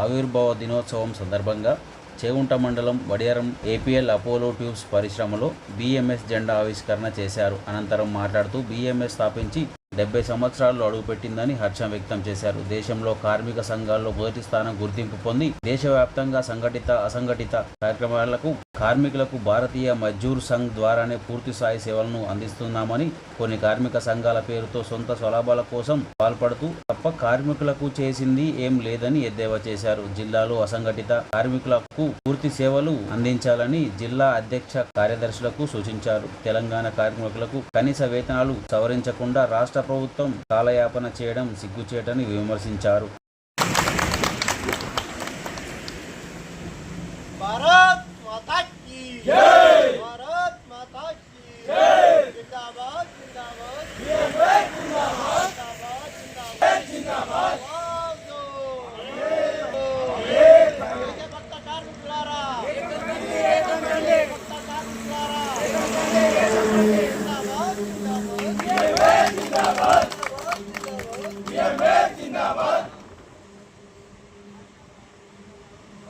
ఆవిర్భావ దినోత్సవం సందర్భంగా చేగుంట మండలం వడియారం ఏపీఎల్ అపోలో ట్యూబ్స్ పరిశ్రమలో బీఎంఎస్ జెండా ఆవిష్కరణ చేశారు. అనంతరం మాట్లాడుతూ బీఎంఎస్ స్థాపించి డెబ్బై సంవత్సరాల్లో అడుగుపెట్టిందని హర్షం వ్యక్తం చేశారు. దేశంలో కార్మిక సంఘాల్లో మొదటి స్థానం గుర్తింపు పొంది దేశవ్యాప్తంగా సంఘటిత అసంఘటిత కార్యక్రమాలకు కార్మికులకు భారతీయ మజ్జూర్ సంఘ్ ద్వారానే పూర్తి స్థాయి సేవలను అందిస్తున్నామని కొన్ని కార్మిక సంఘాల పేరుతో సొంత స్వలాభాల కోసం పాల్పడుతూ తప్ప కార్మికులకు చేసింది ఏం లేదని ఎద్దేవా చేశారు. జిల్లాలో అసంఘటిత కార్మికులకు పూర్తి సేవలు అందించాలని జిల్లా అధ్యక్ష కార్యదర్శులకు సూచించారు. తెలంగాణ కార్మికులకు కనీస వేతనాలు సవరించకుండా రాష్ట్ర ప్రభుత్వం కాలయాపన చేయడం సిగ్గుచేటని విమర్శించారు.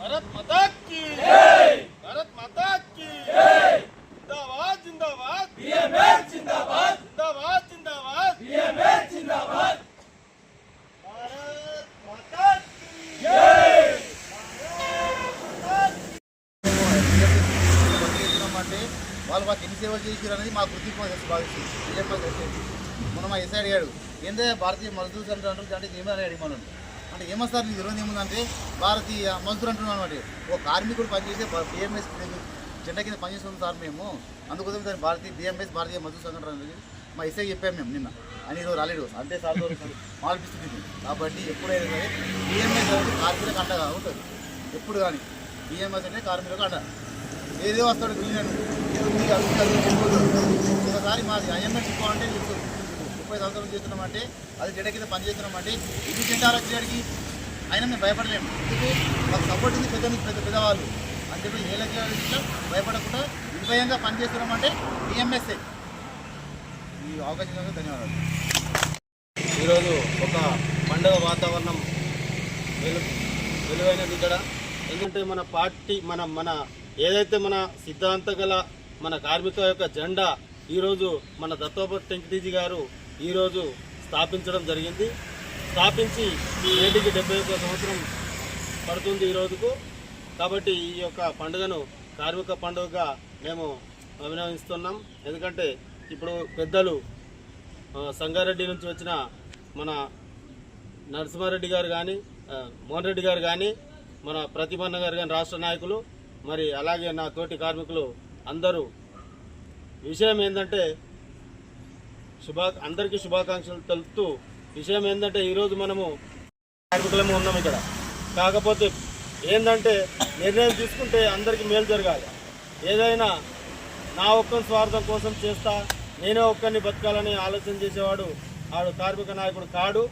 भारत माता की जय भारत माता की जय जिंदाबाद जिंदाबाद बीएमएस जिंदाबाद जिंदाबाद जिंदाबाद बीएमएस जिंदाबाद भारत माता की जय అంటే వాళ్ళు మాకు ఎన్ని సేవలు చేసారు అనేది మా గుర్తింపు తెలుసు భావిస్తుంది నిజంగా తెలిసేది మొన్న మా ఎస్ఐ అడిగాడు ఏందే భారతీయ మజ్దూర్ సెంటర్ అంటారు అంటే ఏమని అడిగి మనం అంటే ఏమో సార్ నీకు విరోధం ఏముందంటే భారతీయ మజ్దూర్ అంటున్నాం అనమాట ఓ కార్మికుడు పనిచేసే బిఎంఎస్ జెండా కింద పనిచేస్తుంది సార్ మేము. అందుకోసం దాని భారతీయ బిఎంఎస్ భారతీయ మజ్దూర్ సంఘటన మా ఇసే చెప్పాము మేము నిన్న. అని ఈరోజు రాలేడు. అంతే సార్ మార్పిస్తుంది కాబట్టి ఎప్పుడైనా సరే బిఎంఎస్ అనేది కార్మికులకు అండగా ఉంటుంది ఎప్పుడు కానీ బిఎంఎస్ అంటే కార్మికులకు అండ ఏదో వస్తాడు గ్రీన్ ఒకసారి మాది ఐఎంఎస్ చెప్పాలంటే చెప్తుంది ముప్పై సంవత్సరాలు చేస్తున్నామంటే అది జెండా కింద పని చేస్తున్నామంటే ఇది జెండా వచ్చేటికి అయినా మేము భయపడలేము. మాకు సపోర్ట్ ఉంది పెద్ద పెద్ద పెద్దవాళ్ళు. అని చెప్పి ఏ లెక్కల భయపడకుండా నిర్భయంగా పనిచేస్తున్నామంటే డిఎంఎస్ఏ ఈ అవకాశం ధన్యవాదాలు. ఈరోజు ఒక పండుగ వాతావరణం వెలువైనది ఇక్కడ. ఎందుకంటే మన పార్టీ మన మన ఏదైతే మన సిద్ధాంత గల మన కార్మిక యొక్క జెండా ఈరోజు మన దత్తోపతి వెంకటేజీ గారు ఈరోజు స్థాపించడం జరిగింది. స్థాపించి నేటికి డెబ్బై ఒక్క సంవత్సరం పడుతుంది ఈ రోజుకు. కాబట్టి ఈ యొక్క పండుగను కార్మిక పండుగగా మేము అభినవిస్తున్నాం ఎందుకంటే ఇప్పుడు పెద్దలు సంగారెడ్డి నుంచి వచ్చిన మన నరసింహారెడ్డి గారు కానీ మోహన్ రెడ్డి గారు కానీ మన ప్రతిభన్న గారు కానీ రాష్ట్ర నాయకులు మరి అలాగే నా తోటి కార్మికులు అందరూ. విషయం ఏంటంటే శుభా అందరికీ శుభాకాంక్షలు తెలుపుతూ విషయం ఏంటంటే ఈరోజు మనము కార్మికులము ఉన్నాం ఇక్కడ. కాకపోతే ఏంటంటే నిర్ణయం తీసుకుంటే అందరికీ మేలు జరగాలి. ఏదైనా నా ఒక్క స్వార్థం కోసం చేస్తా నేనే ఒక్కరిని బతకాలని ఆలోచన చేసేవాడు ఆడు కార్మిక నాయకుడు కాడు.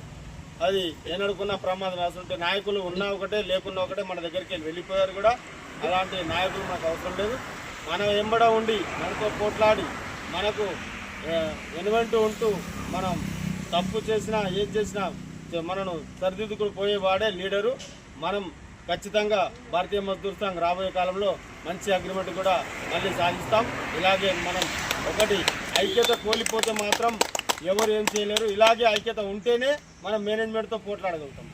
అది ఏనడుకున్న ప్రమాదం అసలు నాయకులు ఉన్నా ఒకటే లేకున్నా ఒకటే మన దగ్గరికి వెళ్ళి వెళ్ళిపోయారు కూడా. అలాంటి నాయకులు మనకు అవసరం లేదు. మనం ఎంబడ ఉండి మనతో పోట్లాడి మనకు వెనువెంటూ ఉంటూ మనం తప్పు చేసినా ఏం చేసినా మనను సరిదిద్దుకుని పోయేవాడే లీడరు. మనం ఖచ్చితంగా భారతీయ మజ్దూర్ సంఘ్ రాబోయే కాలంలో మంచి అగ్రిమెంట్ కూడా మళ్ళీ సాధిస్తాం. ఇలాగే మనం ఒకటి ఐక్యత కోల్పోతే మాత్రం ఎవరు ఏం చేయలేరు. ఇలాగే ఐక్యత ఉంటేనే మనం మేనేజ్మెంట్తో పోట్లాడగలుగుతాం.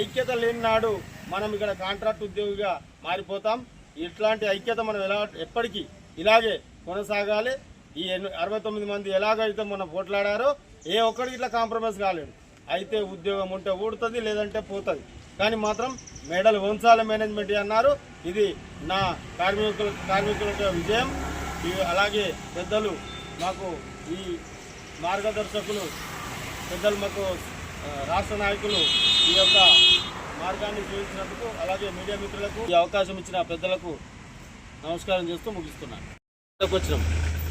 ఐక్యత లేని నాడు మనం ఇక్కడ కాంట్రాక్ట్ ఉద్యోగిగా మారిపోతాం. ఇట్లాంటి ఐక్యత మనం ఎలా ఎప్పటికీ ఇలాగే కొనసాగాలి. ఈ అరవై తొమ్మిది మంది ఎలాగైతే మొన్న పోట్లాడారో ఏ ఒక్కడికి ఇట్లా కాంప్రమైజ్ కాలేడు అయితే ఉద్యోగం ఉంటే ఊడుతుంది లేదంటే పోతుంది. కానీ మాత్రం మెడల్ వంశాల మేనేజ్మెంట్ అన్నారు. ఇది నా కార్మికుల కార్మికుల విజయం. అలాగే పెద్దలు మాకు ఈ మార్గదర్శకులు పెద్దలు మాకు రాష్ట్ర నాయకులు ఈ యొక్క మార్గాన్ని చూపించినందుకు అలాగే మీడియా మిత్రులకు ఈ అవకాశం ఇచ్చిన పెద్దలకు నమస్కారం చేస్తూ ముగిస్తున్నాను. వచ్చినాం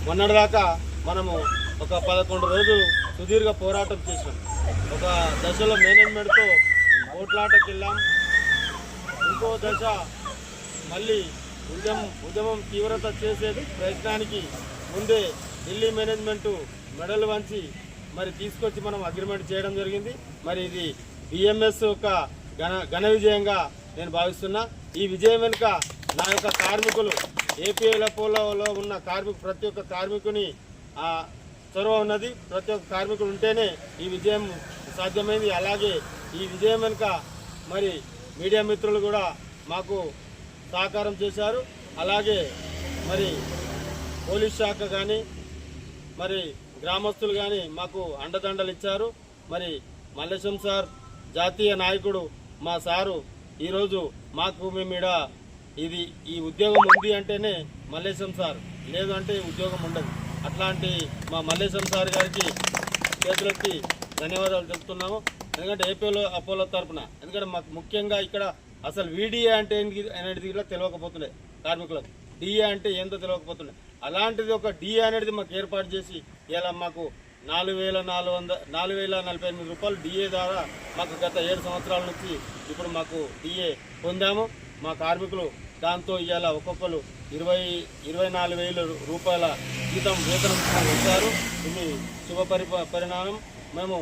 మొన్నటి మొన్నటిదాకా మనము ఒక పదకొండు రోజులు సుదీర్ఘ పోరాటం చేసాం ఒక దశలో మేనేజ్మెంట్తో ఓట్లాటకి వెళ్ళాం ఇంకో దశ మళ్ళీ ఉద్యమం ఉద్యమం తీవ్రత చేసేది ప్రయత్నానికి ముందే ఢిల్లీ మేనేజ్మెంటు మెడల్ వంచి మరి తీసుకొచ్చి మనం అగ్రిమెంట్ చేయడం జరిగింది. మరి ఇది బిఎంఎస్ యొక్క ఘన ఘన విజయంగా నేను భావిస్తున్నా. ఈ విజయం వెనుక నా యొక్క కార్మికులు ఏపీఎల్ఎఫ్ఓలో ఉన్న కార్మికు ప్రతి ఒక్క కార్మికుని ఆ, చొరవ ఉన్నది. ప్రతి ఒక్క కార్మికుడు ఉంటేనే ఈ విజయం సాధ్యమైంది. అలాగే ఈ విజయం వెనుక మరి మీడియా మిత్రులు కూడా మాకు సహకారం చేశారు. అలాగే మరి పోలీస్ శాఖ కానీ మరి గ్రామస్తులు కానీ మాకు అండదండలు ఇచ్చారు. మరి మల్లేశం సార్ జాతీయ నాయకుడు మా సారు ఈరోజు మాకు మేము ఈడ ఇది ఈ ఉద్యోగం ఉంది అంటేనే మల్లేశం సార్. లేదంటే ఉద్యోగం ఉండదు. అట్లాంటి మా మల్లేశం సార్ గారికి చేతులెత్తి ధన్యవాదాలు చెప్తున్నాము ఎందుకంటే ఏపీలో అపోలో తరపున ఎందుకంటే మాకు ముఖ్యంగా ఇక్కడ అసలు వీడిఏ అంటే అనేది కూడా తెలియకపోతుండే కార్మికులకు. డిఏ అంటే ఏందో తెలియకపోతుండే. అలాంటిది ఒక డిఏ అనేది మాకు ఏర్పాటు చేసి ఇలా మాకు నాలుగు వేల నాలుగు వంద నాలుగు వేల నలభై ఎనిమిది రూపాయలు డిఏ ద్వారా మాకు గత ఏడు సంవత్సరాల నుంచి ఇప్పుడు మాకు డిఏ పొందాము. మా కార్మికులు దాంతో ఇవాళ ఒక్కొక్కరు ఇరవై ఇరవై నాలుగు వేల రూపాయల జీతం వేతనం వచ్చారు ఇది శుభ పరి పరిణామం. మేము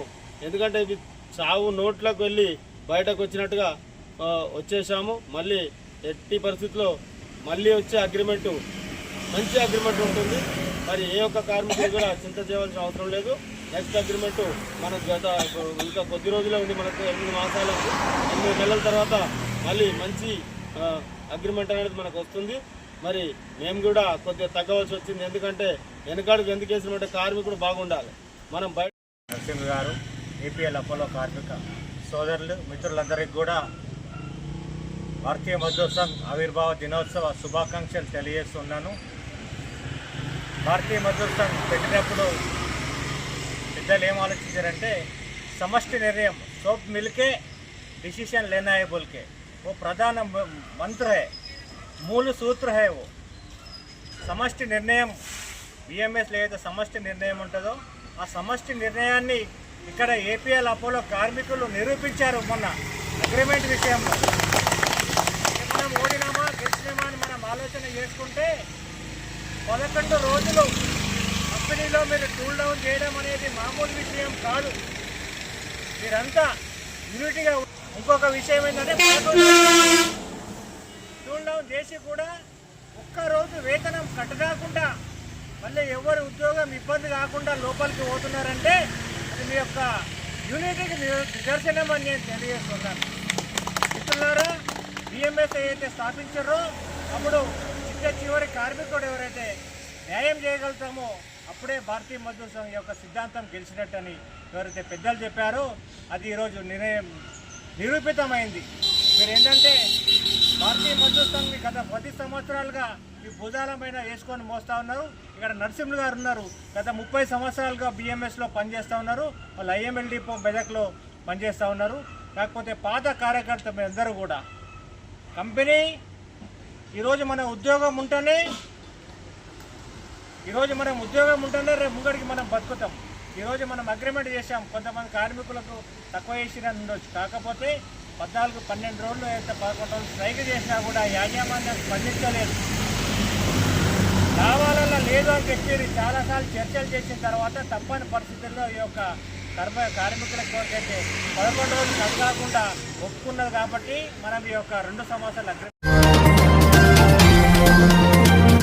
ఎందుకంటే ఇది చావు నోట్లకు వెళ్ళి బయటకు వచ్చినట్టుగా వచ్చేసాము మళ్ళీ ఎట్టి పరిస్థితుల్లో మళ్ళీ వచ్చే అగ్రిమెంటు మంచి అగ్రిమెంట్ ఉంటుంది. మరి ఏ ఒక్క కార్మికుడు కూడా చింత చేయవలసిన అవసరం లేదు. నెక్స్ట్ అగ్రిమెంట్ మన గత ఇంకా కొద్ది రోజులే ఉంది మనకు ఎనిమిది మాసాలు ఎనిమిది నెలల తర్వాత మళ్ళీ మంచి అగ్రిమెంట్ అనేది మనకు వస్తుంది. మరి మేము కూడా కొద్దిగా తగ్గవలసి వచ్చింది. ఎందుకంటే వెనకాడికి ఎందుకు వేసినట్టే కార్మికుడు బాగుండాలి. మనం బయట నరసింహ గారు ఏపీఎల్ అపోలో కార్మిక సోదరులు మిత్రులందరికీ కూడా భారతీయ మజ్దూర్ సంఘ్ ఆవిర్భావ దినోత్సవ శుభాకాంక్షలు తెలియజేస్తున్నాను. భారతీయ మజ్దూర్ సంఘ్ పెట్టినప్పుడు పెద్దలు ఏం ఆలోచించారంటే సమష్టి నిర్ణయం సోప్ మిల్కే డిసిషన్ లేనాయబుల్కే. वो ప్రధాన మ- మంత్ర है మూల సూత్ర है वो సమష్టి నిర్ణయం బిఎంఎస్లో ఏదైతే సమష్టి నిర్ణయం ఉంటుందో ఆ సమష్టి నిర్ణయాన్ని ఇక్కడ ఏపీఎల్ అపోలో కార్మికులు నిరూపించారు మొన్న అగ్రిమెంట్ విషయంలో మనం ఓడినామా గెలిచినామా అని మనం ఆలోచన చేసుకుంటే పదకొండు రోజులు కంపెనీలో మీరు టూల్ డౌన్ చేయడం అనేది మామూలు విషయం కాదు మీరంతా యూనిటీగా ఉ- ఇంకొక విషయం ఏంటంటే పదకొండు టూల్ డౌన్ చేసి కూడా ఒక్కరోజు వేతనం కట్టరాకుండా మళ్ళీ ఎవరి ఉద్యోగం ఇబ్బంది కాకుండా లోపలికి పోతున్నారంటే అది మీ యొక్క యూనిటీకి నిదర్శనం అని నేను తెలియజేస్తున్నాను. మిత్రులారా బిఎంఎస్ ఏదైతే స్థాపించారో అప్పుడు చిట్ట చివరి కార్మికుడు ఎవరైతే న్యాయం చేయగలుగుతామో అప్పుడే భారతీయ మజ్దూర్ సంఘం యొక్క సిద్ధాంతం గెలిచినట్టని ఎవరైతే పెద్దలు చెప్పారో అది ఈరోజు నిర్ణయం నిరూపితమైంది. మీరు ఏంటంటే భారతీయ మజ్దూర్ సంఘ్ గత పది సంవత్సరాలుగా ఈ భుజాల పైన వేసుకొని మోస్తూ ఉన్నారు. ఇక్కడ నరసింహులు గారు ఉన్నారు. గత ముప్పై సంవత్సరాలుగా బిఎంఎస్లో పనిచేస్తూ ఉన్నారు. వాళ్ళు ఐఎంఎల్ డిపో మెదక్లో పనిచేస్తూ ఉన్నారు. కాకపోతే పాత కార్యకర్త అందరూ కూడా. కంపెనీ ఈరోజు మన ఉద్యోగం ఉంటేనే ఈరోజు మనం ఉద్యోగం ఉంటేనే రేపు ముంగడికి మనం బతుకుతాం. ఈరోజు మనం అగ్రిమెంట్ చేశాం. కొంతమంది కార్మికులకు తక్కువ చేసిన ఉండొచ్చు. కాకపోతే పద్నాలుగు పన్నెండు రోజులు అయితే పదకొండు రోజులు స్ట్రైక్ చేసినా కూడా యాజమాన్యం స్పందించలేదు. కావాలన్నా లేదు అని చెప్పి చాలాసార్లు చర్చలు చేసిన తర్వాత తప్పని పరిస్థితుల్లో ఈ యొక్క కర్మ కార్మికుల కోరికైతే పదకొండు రోజులు అది ఒప్పుకున్నది కాబట్టి మనం ఈ యొక్క రెండు సంవత్సరాలు అగ్రిమెంట్